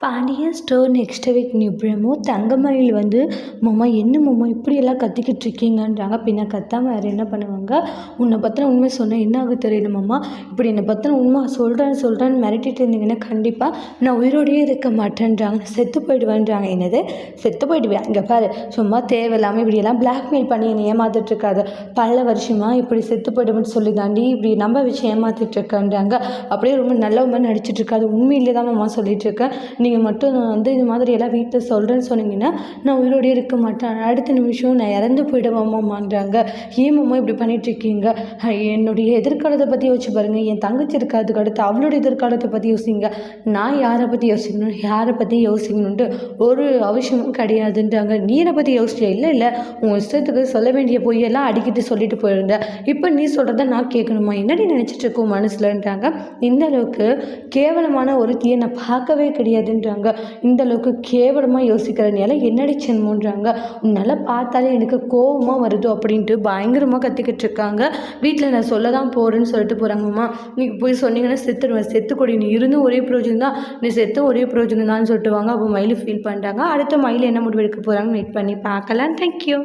Pandian store next week நிபுணமும் தங்கமயில் வந்து மாமா என்ன மாமா இப்படியெல்லாம் கத்திக்கிட்டு இருக்கீங்கன்றாங்க பின்ன கத்தாமல் வேறு என்ன பண்ணுவாங்க? உன்னை பற்றின உண்மை சொன்னால் என்ன ஆகும் தெரியல மாமா. இப்படி என்னை பற்றின உண்மை சொல்கிறேன் சொல்கிறேன்னு மிரட்டிட்டு இருந்தீங்கன்னா கண்டிப்பாக நான் உயிரோடையே இருக்க மாட்டேன்றாங்க. செத்து போயிடுவேன்றாங்க. என்னது? செத்து போயிடுவேன் இங்கே பாரு சும்மா தேவையில்லாமல் இப்படியெல்லாம் பிளாக்மெயில் பண்ணி என்னை ஏமாத்திட்டுருக்காது. பல வருஷமாக இப்படி செத்து போயிடுவேன்னு சொல்லி தாண்டி இப்படி நம்ப வச்சு ஏமாத்திட்டு இருக்கேன்றாங்க அப்படியே ரொம்ப நல்லவங்க நடிச்சிட்டு இருக்காது உண்மையிலே தான் மாமா சொல்லிட்டு இருக்கேன் நீங்கள் மட்டும் நான் வந்து இது மாதிரி எல்லாம் வீட்டில் சொல்கிறேன்னு சொன்னீங்கன்னா நான் உயிரோடய இருக்க மாட்டேன். அடுத்த நிமிஷம் நான் இறந்து போயிடுவேமாமான்றாங்க. ஏன் இப்படி பண்ணிகிட்ருக்கீங்க என்னுடைய எதிர்காலத்தை பற்றி யோசிச்சு பாருங்கள் என் தங்கச்சி இருக்காதுக்கு அடுத்து அவளோட எதிர்காலத்தை பற்றி யோசிங்க. நான் யாரை பற்றி யோசிக்கணும்? யாரை பற்றி யோசிக்கணுன்ட்டு ஒரு அவசியமும் கிடையாதுன்றாங்க. நீரை பற்றி யோசிச்சே இல்லை இல்லை. உங்கள் இஷ்டத்துக்கு சொல்ல வேண்டிய பொய்யெல்லாம் அடிக்கிட்டு சொல்லிட்டு போயிருந்தேன். இப்போ நீ சொல்கிறத நான் கேட்கணுமா? என்னடி நினச்சிட்டு இருக்கோம் மனசுலன்றாங்க. இந்த அளவுக்கு கேவலமான ஒரு தீயை நான் பார்க்கவே கிடையாது. அப்படின்றாங்க இந்த அளவுக்கு கேவலமாக நிலை என்னடி சென்மோன்றாங்க உன்னால் பார்த்தாலே எனக்கு கோபமாக வருது அப்படின்ட்டு பயங்கரமாக கத்திக்கிட்டு இருக்காங்க. வீட்டில் நான் சொல்ல தான் போகிறேன்னு சொல்லிட்டு போகிறாங்கம்மா நீ போய் சொன்னீங்கன்னா செத்துடுவேன் செத்துக்கொடி நீ இருந்தும் ஒரே ப்ரோஜனம் தான். நீ செத்து ஒரே ப்ரோஜனம் தான் சொல்லிட்டு வாங்க. அப்போ மயில் ஃபீல் பண்ணுறாங்க அடுத்த மயில் என்ன முடிவு எடுக்க போகிறாங்கன்னு வெயிட் பண்ணி பார்க்கலாம். தேங்க்யூ